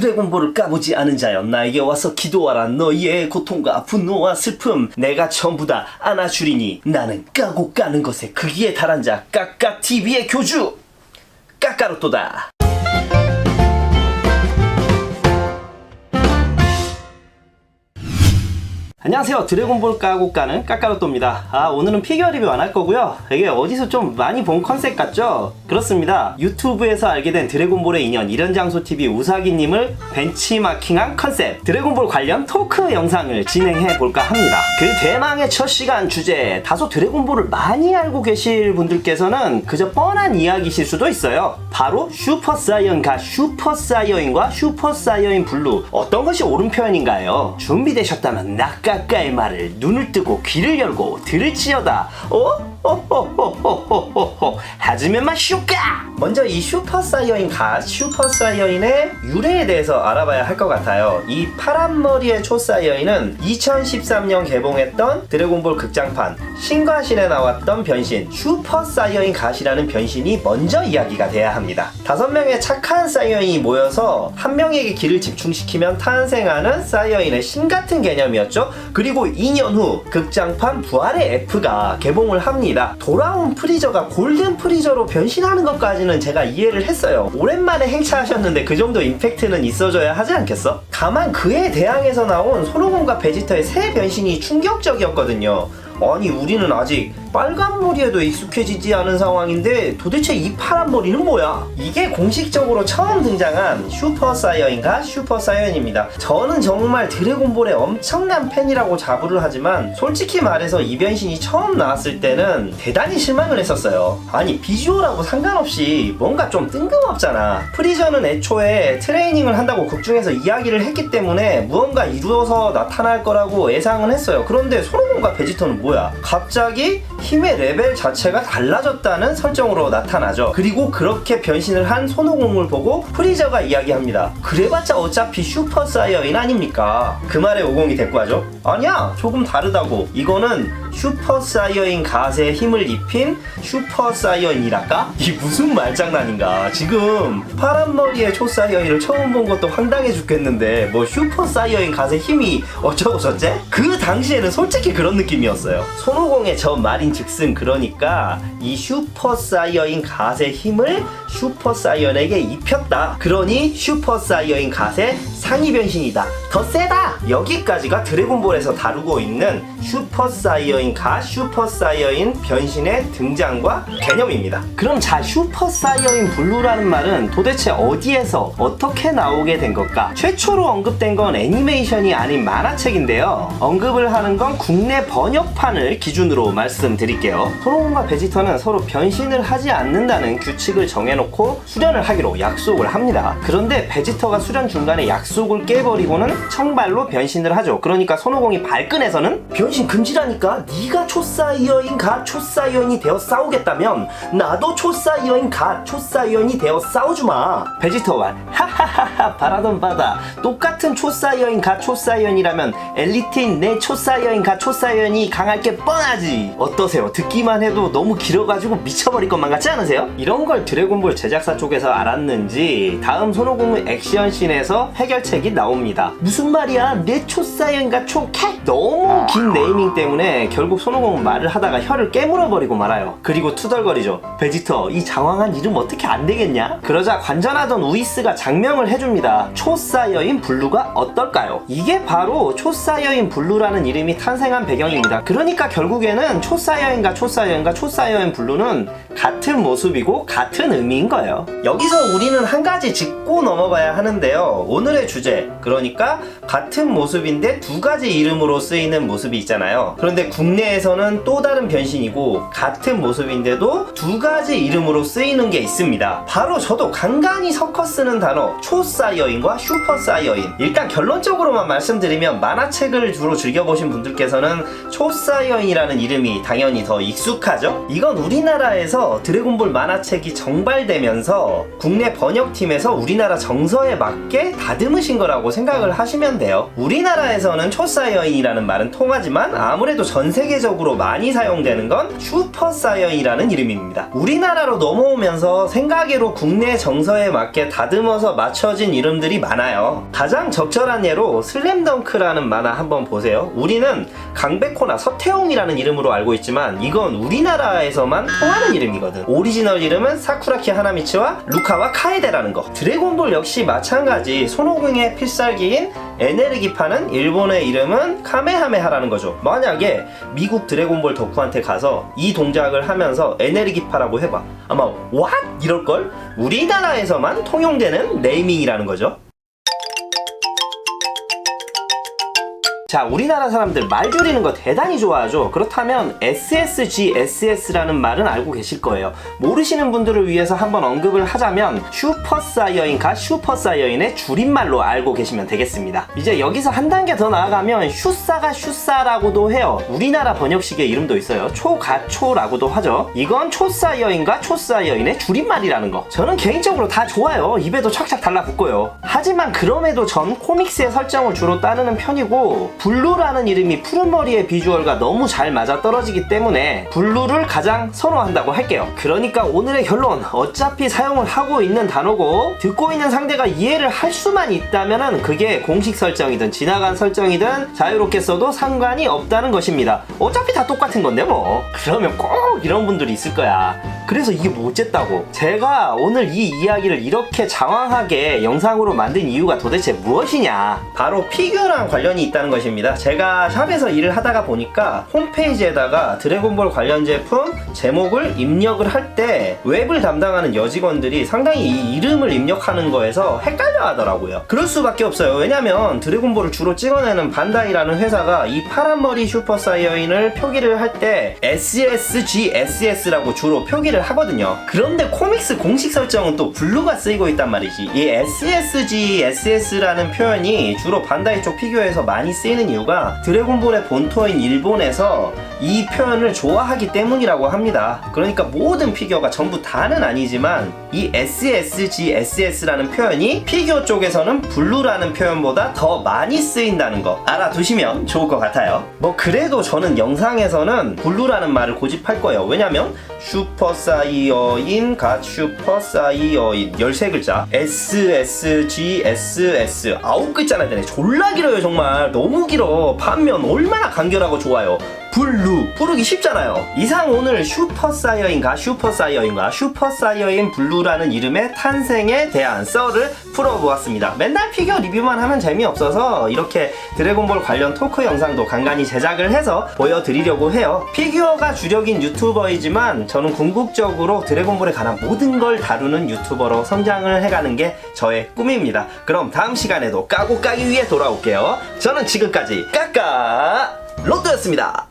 드래곤볼을 까보지 않은 자여. 나에게 와서 기도하라. 너희의 고통과 분노와 슬픔 내가 전부 다 안아주리니 나는 까고 까는 것에 크기에 달한 자. 까까TV의 교주. 까까로또다 안녕하세요. 드래곤볼 까고 까는 까까로또입니다. 아 오늘은 피규어 리뷰 안 할 거고요. 이게 어디서 좀 많이 본 컨셉 같죠? 그렇습니다. 유튜브에서 알게 된 드래곤볼의 인연 이런장소TV 우사기님을 벤치마킹한 컨셉 드래곤볼 관련 토크 영상을 진행해 볼까 합니다. 그 대망의 첫 시간 주제 다소 드래곤볼을 많이 알고 계실 분들께서는 그저 뻔한 이야기실 수도 있어요. 바로 슈퍼사이언과 슈퍼사이어인과 슈퍼사이어인 블루 어떤 것이 옳은 표현인가요? 준비되셨다면 낙가 까의 말을 눈을 뜨고 귀를 열고 들을지어다 어? 하즈면만 슈까 먼저 이 슈퍼사이어인 가 슈퍼사이어인의 유래에 대해서 알아봐야 할 것 같아요. 이 파란 머리의 초사이어인은 2013년 개봉했던 드래곤볼 극장판 신과 신에 나왔던 변신 슈퍼사이어인 갓이라는 변신이 먼저 이야기가 돼야 합니다. 다섯 명의 착한 사이어인이 모여서 한 명에게 길을 집중시키면 탄생하는 사이어인의 신 같은 개념이었죠. 그리고 2년 후 극장판 부활의 F가 개봉을 합니다 돌아온 프리저가 골든 프리저로 변신하는 것까지는 제가 이해를 했어요. 오랜만에 행차하셨는데 그 정도 임팩트는 있어줘야 하지 않겠어? 다만 그에 대항해서 나온 손오공과 베지터의 새 변신이 충격적이었거든요 아니 우리는 아직 빨간 머리에도 익숙해지지 않은 상황인데 도대체 이 파란 머리는 뭐야? 이게 공식적으로 처음 등장한 슈퍼 사이어인가 슈퍼 사이언입니다. 저는 정말 드래곤볼의 엄청난 팬이라고 자부를 하지만 솔직히 말해서 이 변신이 처음 나왔을 때는 대단히 실망을 했었어요. 아니 비주얼하고 상관없이 뭔가 좀 뜬금없잖아. 프리저는 애초에 트레이닝을 한다고 극중에서 이야기를 했기 때문에 무언가 이루어서 나타날 거라고 예상은 했어요. 그런데 소로몬과 베지터는 뭐 야? 갑자기 힘의 레벨 자체가 달라졌다는 설정으로 나타나죠. 그리고 그렇게 변신을 한 손오공을 보고 프리저가 이야기합니다. 그래봤자 어차피 슈퍼 사이어인 아닙니까? 그 말에 오공이 대꾸하죠. 아니야, 조금 다르다고. 이거는 슈퍼 사이어인 갓에 힘을 입힌 슈퍼 사이어인이랄까? 이 무슨 말장난인가? 지금 파란 머리의 초 사이어인을 처음 본 것도 황당해 죽겠는데 뭐 슈퍼 사이어인 갓의 힘이 어쩌고 저째? 그 당시에는 솔직히 그런 느낌이었어요. 손오공의 저 말인 즉슨 그러니까 이 슈퍼 사이어인 갓의 힘을 슈퍼 사이언에게 입혔다. 그러니 슈퍼 사이어인 갓의 상위 변신이다. 더 세다. 여기까지가 드래곤볼에서 다루고 있는 슈퍼 사이어인 갓 슈퍼 사이어인 변신의 등장과 개념입니다. 그럼 자 슈퍼 사이어인 블루라는 말은 도대체 어디에서 어떻게 나오게 된 걸까? 최초로 언급된 건 애니메이션이 아닌 만화책인데요. 언급을 하는 건 국내 번역판을 기준으로 말씀드릴게요. 소로몬과 베지터는 서로 변신을 하지 않는다는 규칙을 정해놓고 수련을 하기로 약속을 합니다. 그런데 베지터가 수련 중간에 약속 을 깨버리고는 청발로 변신을 하죠. 그러니까 손오공이 발끈해서는 변신 금지라니까 네가 초사이어인 가 초사이어인이 되어 싸우겠다면 나도 초사이어인 가 초사이어인이 되어 싸우주마. 베지터와 하하하하 바라던 바다 똑같은 초사이어인 가 초사이어인이라면 엘리트인 내 초사이어인 가 초사이어인이 강할 게 뻔하지. 어떠세요? 듣기만 해도 너무 길어가지고 미쳐버릴 것만 같지 않으세요? 이런 걸 드래곤볼 제작사 쪽에서 알았는지 다음 손오공의 액션씬에서 해결 책이 나옵니다. 무슨 말이야? 내 초사이언과 초캣 너무 긴 네이밍 때문에 결국 손오공은 말을 하다가 혀를 깨물어버리고 말아요. 그리고 투덜거리죠. 베지터 이 장황한 이름 어떻게 안 되겠냐? 그러자 관전하던 우이스가 장명을 해줍니다. 초사이어인 블루가 어떨까요? 이게 바로 초사이어인 블루라는 이름이 탄생한 배경입니다. 그러니까 결국에는 초사이어인과 초사이어인과 초사이어인 블루는 같은 모습이고 같은 의미인 거예요. 여기서 우리는 한 가지 짚고 넘어가야 하는데요. 오늘의 주제, 그러니까 같은 모습인데 두 가지 이름으로 쓰이는 모습이 있잖아요. 그런데 국내에서는 또 다른 변신이고 같은 모습인데도 두 가지 이름으로 쓰이는 게 있습니다. 바로 저도 간간히 섞어 쓰는 단어 초사이어인과 슈퍼사이어인. 일단 결론적으로만 말씀드리면 만화책을 주로 즐겨보신 분들께서는 초사이어인이라는 이름이 당연히 더 익숙하죠? 이건 우리나라에서 드래곤볼 만화책이 정발되면서 국내 번역팀에서 우리나라 정서에 맞게 다듬으 신 해오신 거라고 생각을 하시면 돼요. 우리나라에서는 초사이어인이라는 말은 통하지만 아무래도 전 세계적으로 많이 사용되는 건 슈퍼사이어인이라는 이름입니다. 우리나라로 넘어오면서 생각외로 국내 정서에 맞게 다듬어서 맞춰진 이름들이 많아요. 가장 적절한 예로 슬램덩크라는 만화 한번 보세요. 우리는 강백호나 서태웅이라는 이름으로 알고 있지만 이건 우리나라에서만 통하는 이름이거든. 오리지널 이름은 사쿠라키 하나미치와 루카와 카에데라는 거. 드래곤볼 역시 마찬가지 손오공 의 필살기인 에네르기파는 일본의 이름은 카메하메하라는 거죠. 만약에 미국 드래곤볼 덕후한테 가서 이 동작을 하면서 에네르기파라고 해봐. 아마 what 이럴걸? 우리나라에서만 통용되는 네이밍이라는 거죠. 자, 우리나라 사람들 말 줄이는 거 대단히 좋아하죠. 그렇다면 SSG, SS라는 말은 알고 계실 거예요. 모르시는 분들을 위해서 한번 언급을 하자면 슈퍼사이어인과 슈퍼사이어인의 줄임말로 알고 계시면 되겠습니다. 이제 여기서 한 단계 더 나아가면 슈사가 슈사라고도 해요. 우리나라 번역식의 이름도 있어요. 초가초라고도 하죠. 이건 초사이어인과 초사이어인의 줄임말이라는 거. 저는 개인적으로 다 좋아요. 입에도 착착 달라붙고요. 하지만 그럼에도 전 코믹스의 설정을 주로 따르는 편이고 블루라는 이름이 푸른 머리의 비주얼과 너무 잘 맞아 떨어지기 때문에 블루를 가장 선호한다고 할게요. 그러니까 오늘의 결론 어차피 사용을 하고 있는 단어고 듣고 있는 상대가 이해를 할 수만 있다면 그게 공식 설정이든 지나간 설정이든 자유롭게 써도 상관이 없다는 것입니다. 어차피 다 똑같은 건데 뭐. 그러면 꼭 이런 분들이 있을 거야. 그래서 이게 뭐 어쨌다고. 제가 오늘 이 이야기를 이렇게 장황하게 영상으로 만든 이유가 도대체 무엇이냐. 바로 피규어랑 관련이 있다는 것입니다. 제가 샵에서 일을 하다가 보니까 홈페이지에다가 드래곤볼 관련 제품 제목을 입력을 할 때 웹을 담당하는 여직원들이 상당히 이 이름을 입력하는 거에서 헷갈려 하더라고요. 그럴 수밖에 없어요. 왜냐면 드래곤볼을 주로 찍어내는 반다이라는 회사가 이 파란머리 슈퍼사이어인을 표기를 할 때 SSG, SS라고 주로 표기를 하거든요. 그런데 코믹스 공식 설정은 또 블루가 쓰이고 있단 말이지. 이 SSG, SS라는 표현이 주로 반다이 쪽 피규어에서 많이 쓰이는 이유가 드래곤볼의 본토인 일본에서 이 표현을 좋아하기 때문이라고 합니다. 그러니까 모든 피규어가 전부 다는 아니지만 이 SSG, SS라는 표현이 피규어 쪽에서는 블루라는 표현보다 더 많이 쓰인다는 거 알아두시면 좋을 것 같아요. 뭐 그래도 저는 영상에서는 블루라는 말을 고집할 거예요. 왜냐면 슈퍼 사이어인 갓 슈퍼 사이어인 13글자 SSG SS 아홉 글자나 되네 졸라 길어요 정말 너무 길어 반면 얼마나 간결하고 좋아요 블루. 부르기 쉽잖아요. 이상 오늘 슈퍼사이어인가 슈퍼사이어인가? 슈퍼사이어인 블루라는 이름의 탄생에 대한 썰을 풀어보았습니다. 맨날 피규어 리뷰만 하면 재미없어서 이렇게 드래곤볼 관련 토크 영상도 간간히 제작을 해서 보여드리려고 해요. 피규어가 주력인 유튜버이지만 저는 궁극적으로 드래곤볼에 관한 모든 걸 다루는 유튜버로 성장을 해가는 게 저의 꿈입니다. 그럼 다음 시간에도 까고 까기 위해 돌아올게요. 저는 지금까지 까까 로또였습니다